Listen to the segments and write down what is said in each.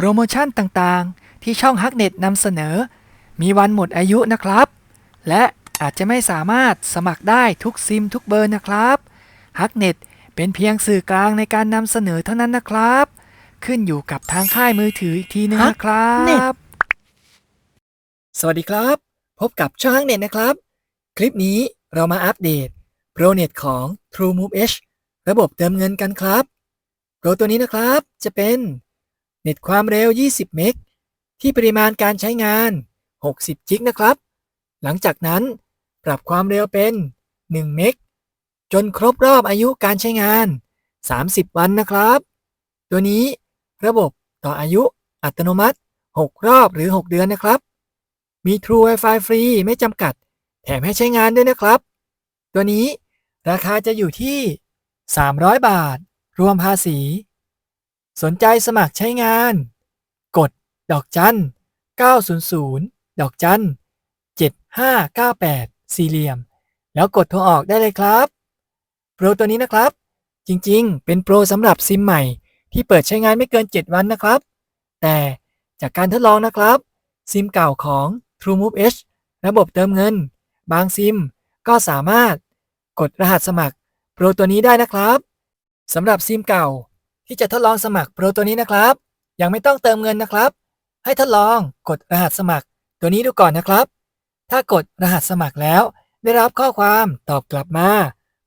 โปรโมชั่นต่างๆ ที่ช่องฮักเน็ตนำเสนอ มีวันหมดอายุนะครับ และอาจจะไม่สามารถสมัครได้ทุกซิมทุกเบอร์นะครับฮักเน็ตเป็นเพียงสื่อกลางในการนำเสนอเท่านั้นนะครับ ขึ้นอยู่กับทางค่ายมือถืออีกทีนึงนะครับ สวัสดีครับ พบกับช่องฮักเน็ตนะครับ คลิปนี้เรามาอัปเดตโปรเน็ตของ TrueMove H ระบบเติมเงินกันครับ โปรตัวนี้นะครับจะเป็น เน็ตความเร็ว 20 เมก ที่ปริมาณการใช้งาน 60 จิกนะครับ หลังจากนั้นปรับความเร็วเป็น 1 เมก จนครบรอบอายุการใช้งาน 30 วันนะครับ ตัวนี้ระบบต่ออายุอัตโนมัติ 6 รอบหรือ 6 เดือนนะครับ มี True Wi-Fi ฟรีไม่จำกัด แถมให้ใช้งานด้วยนะครับ ตัวนี้ราคาจะอยู่ที่ 300 บาท รวมภาษี สนใจสมัครใช้งาน กด ดอกจัน 900 ดอกจัน 7598 สี่เหลี่ยม แล้วกดโทรออกได้เลยครับ โปรตัวนี้นะครับ จริงๆ เป็นโปรสำหรับซิมใหม่ ที่เปิดใช้งานไม่เกิน 7 วันนะครับ แต่จากการทดลองนะครับ ซิมเก่าของ TrueMove H ระบบเติมเงิน บางซิมก็สามารถกดรหัสสมัคร โปรตัวนี้ได้นะครับสำหรับซิมเก่า ที่จะทดลองสมัครโปรตัวนี้นะครับ ยังไม่ต้องเติมเงินนะครับ ให้ทดลองกดรหัสสมัคร ตัวนี้ดูก่อนนะครับ ถ้ากดรหัสสมัครแล้ว ได้รับข้อความตอบกลับมา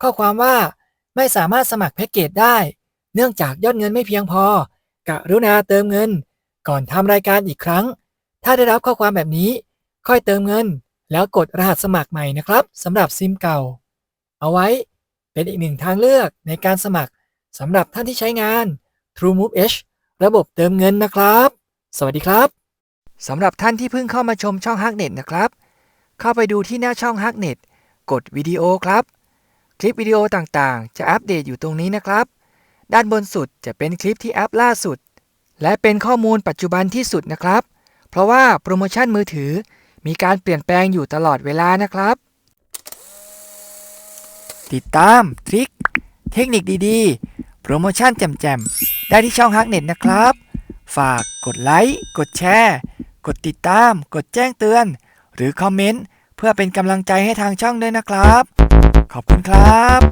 ข้อความว่าไม่สามารถสมัครแพ็กเกจได้ เนื่องจากยอดเงินไม่เพียงพอ กรุณาเติมเงิน ก่อนทำรายการอีกครั้ง ถ้าได้รับข้อความแบบนี้ ค่อยเติมเงิน แล้วกดรหัสสมัครใหม่นะครับสำหรับซิมเก่า เอาไว้เป็นอีกหนึ่งทางเลือกในการสมัคร สำหรับท่านที่ใช้งาน TrueMove H ระบบเติมเงินนะครับ สวัสดีครับ สำหรับท่านที่เพิ่งเข้ามาชมช่อง Hacknet นะครับ เข้าไปดูที่หน้าช่อง Hacknet กดวิดีโอครับ คลิปวิดีโอต่างๆ จะอัปเดตอยู่ตรงนี้นะครับ ด้านบนสุดจะเป็นคลิปที่อัปล่าสุด และเป็นข้อมูลปัจจุบันที่สุดนะครับ เพราะว่าโปรโมชั่นมือถือมีการเปลี่ยนแปลงอยู่ตลอดเวลานะครับ ติดตามทริคเทคนิคดีๆ โปรโมชั่นแจ่มๆ ได้ที่ช่องฮักเน็ตนะครับ ฝากกดไลค์ กดแชร์ กดติดตาม กดแจ้งเตือน หรือคอมเมนต์ เพื่อเป็นกำลังใจให้ทางช่องด้วยนะครับ ขอบคุณครับ